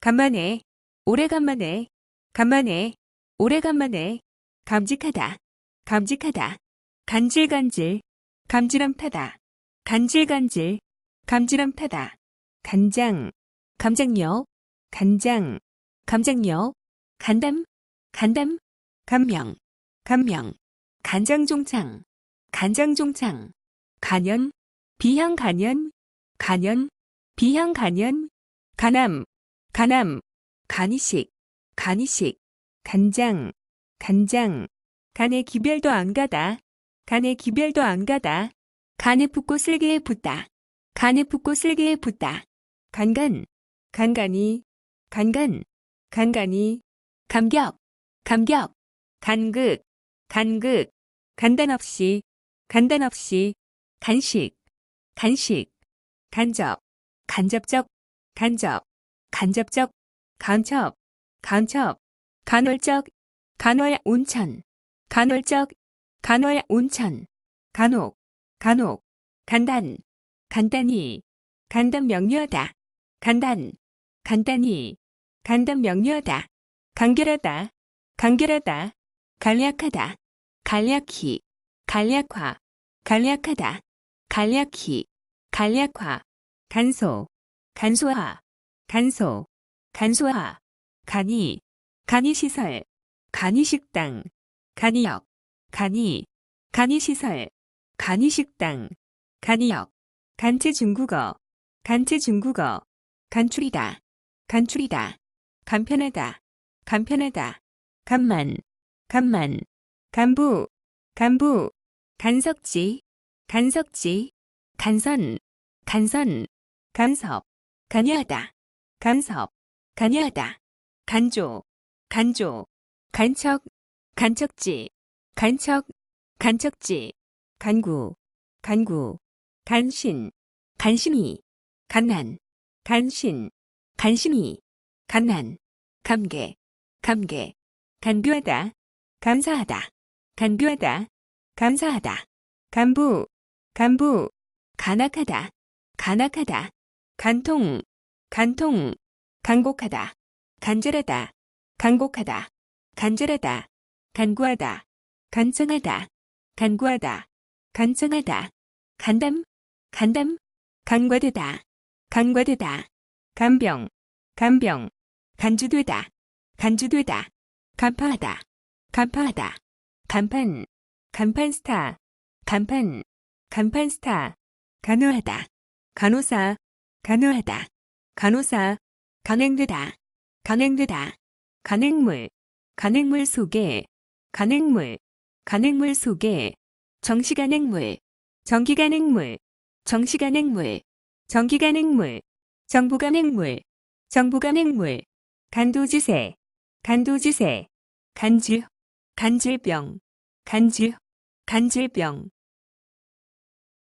간만에, 오래간만에, 간만에, 오래간만에, 감직하다, 감직하다, 간질간질, 감지람 타다, 간질간질, 감지람 타다, 간장, 감장요, 간장, 감장요, 간담, 간담, 간명, 간명, 간장종창, 간장종창, 간연, 비향 간연, 간연, 비향 간연, 간암, 간암, 간이식, 간이식, 간장, 간장, 간의 기별도 안 가다, 간의 기별도 안 가다, 간에 붙고 쓸개에 붙다, 간에 붙고 쓸개에 붙다, 간간, 간간이, 간간, 간간이, 감격, 감격, 간극, 간극, 간단 없이, 간단 없이, 간식, 간식, 간접, 간접적, 간접, 간접적, 간첩, 간첩, 간헐적, 간월 온천, 간헐적, 간월 온천, 간혹, 간혹, 간단, 간단히, 간단 명료하다, 간단, 간단히, 간단 명료하다, 간결하다, 간결하다, 간략하다, 간략히, 간략화, 간략하다, 간략히, 간략화, 간소, 간소화, 간소, 간소화, 간이, 간이시설, 간이식당, 간이역, 간이, 간이시설, 간이식당, 간이역, 간체 중국어, 간체 중국어, 간출이다, 간출이다, 간편하다, 간편하다, 간만, 간만, 간부, 간부, 간석지, 간석지, 간선, 간선, 간섭, 간여하다, 간섭, 간여하다, 간조, 간조, 간척, 간척지, 간척, 간척지, 간구, 간구, 간신, 간심이, 간난, 간신, 간심이, 간난, 감개, 감개, 간교하다, 감사하다, 간교하다, 감사하다, 간부, 간부, 간악하다, 간악하다, 간통, 간통, 간곡하다, 간절하다, 간곡하다, 간절하다, 간구하다, 간청하다, 간구하다, 간청하다, 간담, 간담, 간과되다, 간과되다, 간병, 간병, 간주되다, 간주되다, 간파하다, 간파하다, 간판, 간판 스타, 간판, 간판 스타, 간호하다, 간호사, 간호하다, 간호사, 간행되다, 간행되다, 간행물, 간행물 속에, 간행물, 간행물 속에, 정시간행물, 정기간행물, 정시간행물, 정기간행물, 정부간행물, 정부간행물, 간도주세, 간도주세, 간질, 간질병, 간질, 간질병,